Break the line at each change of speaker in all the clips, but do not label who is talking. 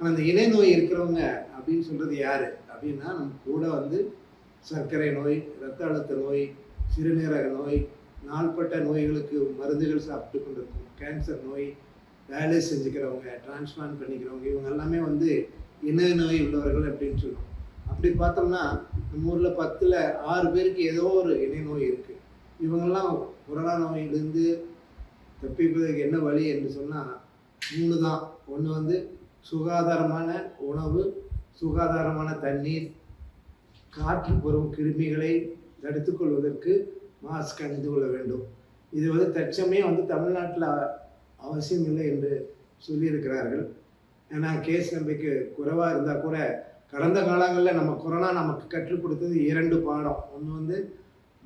ஆனால் அந்த இணை நோய் இருக்கிறவங்க அப்படின்னு சொல்கிறது யார்? அப்படின்னா நம்ம கூட வந்து சர்க்கரை நோய் இரத்த அழுத்த நோய் சிறுநீரக நோய் நாள்பட்ட நோய்களுக்கு மருந்துகள் சாப்பிட்டு கொண்டிருக்கும். கேன்சர் நோய் டயாலிஸ் செஞ்சுக்கிறவங்க டிரான்ஸ்பிளான்ட் பண்ணிக்கிறவங்க இவங்க எல்லாமே வந்து இணை நோய் உள்ளவர்கள் அப்படின்னு சொல்லுவோம் அப்படி பார்த்தோம்னா நம்ம ஊரில் பத்தில் ஆறு பேருக்கு ஏதோ ஒரு இணை நோய் இருக்குது இவங்கெல்லாம் கொரோனா நோயிலிருந்து தப்பிப்பதற்கு என்ன வழி என்று சொன்னால் மூணு தான். ஒன்று வந்து சுகாதாரமான உணவு சுகாதாரமான தண்ணீர் காற்று பெறும் கிருமிகளை தடுத்து கொள்வதற்கு மாஸ்க் அணிந்து கொள்ள வேண்டும். இது வந்து தற்சமயம் வந்து தமிழ்நாட்டில் அவசியம் இல்லை என்று சொல்லியிருக்கிறார்கள். ஏன்னா கேஸ் நம்பிக்கை குறைவாக இருந்தால் கூட கடந்த காலங்களில் நம்ம கொரோனா நமக்கு கற்றுக் கொடுத்தது இரண்டு பாடம். ஒன்று வந்து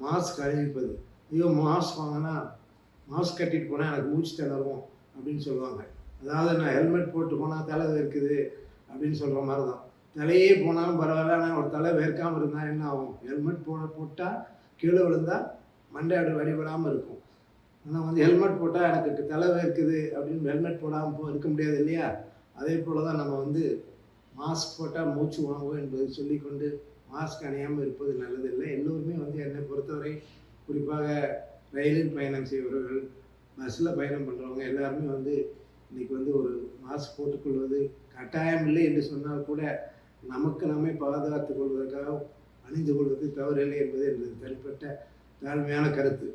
மாஸ்க் அணிவிப்பது. ஐயோ மாஸ்க் வாங்கினா மாஸ்க் கட்டிட்டு போனால் எனக்கு மூச்சு திணறும் அப்படின்னு சொல்லுவாங்க. அதாவது நான் ஹெல்மெட் போட்டு போனால் தலை இருக்குது அப்படின்னு சொல்கிற மாதிரி தான் தலையே போனாலும் பரவாயில்ல ஆனால் ஒரு தலை வேர்க்காமல் இருந்தால் என்ன ஆகும்? ஹெல்மெட் போட போட்டால் கீழே விழுந்தால் மண்டையாடு வழிபடாமல் இருக்கும். ஆனால் வந்து ஹெல்மெட் போட்டால் எனக்கு தலை வேர்க்குது அப்படின்னு ஹெல்மெட் போடாமல் போ இருக்க முடியாது இல்லையா? அதே போல் தான் நம்ம வந்து மாஸ்க் போட்டால் மூச்சு வாங்குவோம் என்பதை சொல்லிக்கொண்டு மாஸ்க் அணியாமல் இருப்பது நல்லதில்லை எல்லோருமே வந்து என்னை பொறுத்தவரை குறிப்பாக ரயிலில் பயணம் செய்பவர்கள் பஸ்ஸில் பயணம் பண்ணுறவங்க எல்லாருமே வந்து இன்னைக்கு வந்து ஒரு மாஸ்க் போட்டுக்கொள்வது கட்டாயம் இல்லை என்று சொன்னால் கூட நமக்கு நம்மை பாதுகாத்து கொள்வதற்காக அணிந்து கொள்வது தவறில்லை என்பது எனது தனிப்பட்ட தாழ்மையான கருத்து.